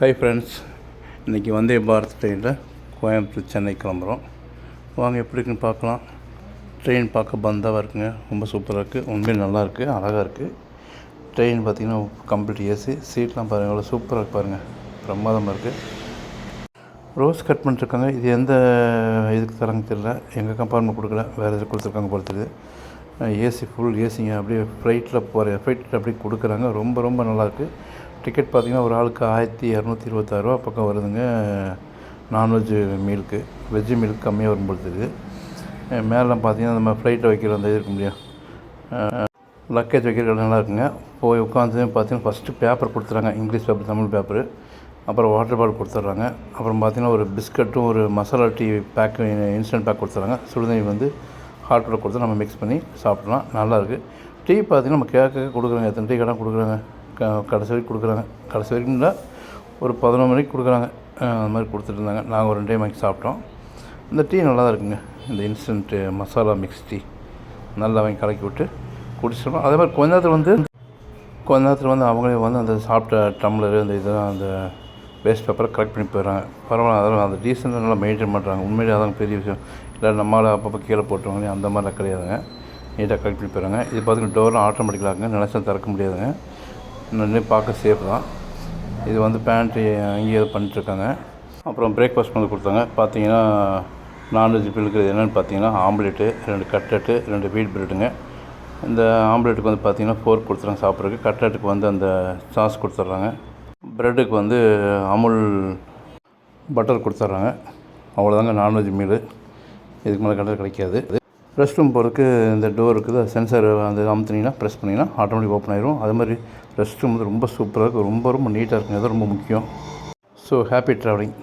Hi friends இன்றைக்கி வந்தே பாரத் ட்ரெயினில் கோயம்புத்தூர் சென்னை கிளம்புறோம். வாங்க எப்படி இருக்குன்னு பார்க்கலாம். ட்ரெயின் பார்க்க பந்தாக இருக்குங்க. ரொம்ப சூப்பராக இருக்குது உண்மையில் நல்லாயிருக்கு அழகாக இருக்குது ட்ரெயின் பார்த்திங்கன்னா கம்ப்ளீட் ஏசி சீட்லாம் பாருங்கள் எவ்வளோ சூப்பராக இருக்கு பாருங்கள் பிரமாதமாக இருக்குது ரோஸ் கட் பண்ணிட்டுருக்காங்க. இது எந்த இதுக்கு தராங்க தெரியல. எங்கள் கம்பார்ட்மெண்ட் கொடுக்கல. வேறு எதுக்கு கொடுத்துருக்காங்க போல தெரியுது. ஏசி ஃபுல் ஏசிங்க அப்படியே ஃப்ளைட்டில் போகிற ஃப்ளைட்டில் அப்படியே கொடுக்குறாங்க. ரொம்ப ரொம்ப நல்லாயிருக்கு டிக்கெட் பார்த்திங்கன்னா ஒரு ஆளுக்கு ஆயிரத்தி இரநூத்தி இருபத்தாறுரூவா பக்கம் வருதுங்க. நான்வெஜ்ஜு மீலுக்கு வெஜ்ஜு மீலுக்கு கம்மியாக வரும்போது தெரியுது. மேலாம் பார்த்தீங்கன்னா நம்ம ஃப்ளைட்டை வைக்கிற அந்த இது இருக்கு இல்லையா? லக்கேஜ் வைக்கிற நல்லா இருக்குங்க. போய் உட்காந்து பார்த்தீங்கன்னா ஃபஸ்ட்டு பேப்பர் கொடுத்துறாங்க. இங்கிலீஷ் பேப்பர் தமிழ் பேப்பரு அப்புறம் வாட்டர் பாட்டில் கொடுத்துட்றாங்க அப்புறம் பார்த்தீங்கன்னா ஒரு பிஸ்கட்டும் ஒரு masala tea pack instant pack கொடுத்துட்றாங்க சுடுதண்ணி வந்து ஹாட் வாட்டர் கொடுத்து நம்ம மிக்ஸ் பண்ணி சாப்பிட்லாம். நல்லாயிருக்கு டீ பார்த்தீங்கன்னா நம்ம கேட்க கொடுக்குறாங்க. எத்தனை டீ கடை கொடுக்குறாங்க? க கடைசி வரைக்கும் கொடுக்குறாங்க. கடைசி வரைக்கும் இல்லை ஒரு பதினொன்று மணிக்கு கொடுக்குறாங்க. அந்த மாதிரி கொடுத்துட்டு இருந்தாங்க நாங்கள் ஒரு ரெண்டே மணிக்கு சாப்பிட்டோம். இந்த டீ நல்லா தான் இருக்குங்க. இந்த இன்ஸ்டன்ட்டு மசாலா மிக்ஸ் டீ நல்லா வாங்கி கலக்கி விட்டு குடிச்சிட்டோம் அதே மாதிரி கொஞ்ச நேரத்தில் வந்து கொஞ்ச நேரத்தில் வந்து அவங்களே வந்து அந்த சாப்பிட்ட டம்ளரு அந்த இதெல்லாம் அந்த வேஸ்ட் பேப்பரை கலெக்ட் பண்ணி போயிடுறாங்க. பரவாயில்ல அதெல்லாம் அந்த டீசெண்டாக நல்லா மெயின்டைன் பண்ணுறாங்க உண்மையிலே அதான் பெரிய விஷயம். இல்லை நம்மளால் அப்பப்போ கீழே போட்டுருவாங்க அந்த மாதிரிலாம் கிடையாதுங்க. நீட்டாக கலெக்ட் பண்ணி போயிடுறாங்க. இது பார்த்திங்கன்னா டோர்லாம் ஆட்டோமேட்டிக்கலாங்க நினச்சா திறக்க முடியாதுங்க. நின்று பார்க்க சேஃப் தான். இது வந்து பேண்ட்டு அங்கேயே பண்ணிட்டுருக்காங்க. அப்புறம் பிரேக்ஃபாஸ்ட் வந்து கொடுத்தாங்க. பார்த்தீங்கன்னா நான்வெஜ் பில்லுக்கு என்னென்னு பார்த்தீங்கன்னா ஆம்லேட்டு ரெண்டு கட்லெட்டு ரெண்டு வீட் பிரெட்டுங்க இந்த ஆம்லேட்டுக்கு வந்து பார்த்தீங்கன்னா ஃபோர்க் கொடுத்துறாங்க சாப்பிட்றதுக்கு. கட்லெட்டுக்கு வந்து அந்த சாஸ் கொடுத்துட்றாங்க. ப்ரெட்டுக்கு வந்து அமுல் பட்டர் கொடுத்துட்றாங்க. அவ்வளோதாங்க நான்வெஜ் மீல் இதுக்கு மேலே கட்டல் கிடைக்காது. ரெஸ்ட் ரூம் போகிறதுக்கு இந்த டோர் இருக்குது. சென்சார் அந்த அமுத்துனீங்கன்னா ப்ரெஸ் பண்ணிங்கன்னா ஆட்டோமேட்டிக் ஓப்பன் ஆயிரும். அது மாதிரி ரெஸ்ட் ரூம் வந்து ரொம்ப சூப்பராக இருக்கும் ரொம்ப ரொம்ப நீட்டாக இருக்குங்க. அது ரொம்ப முக்கியம். So happy travelling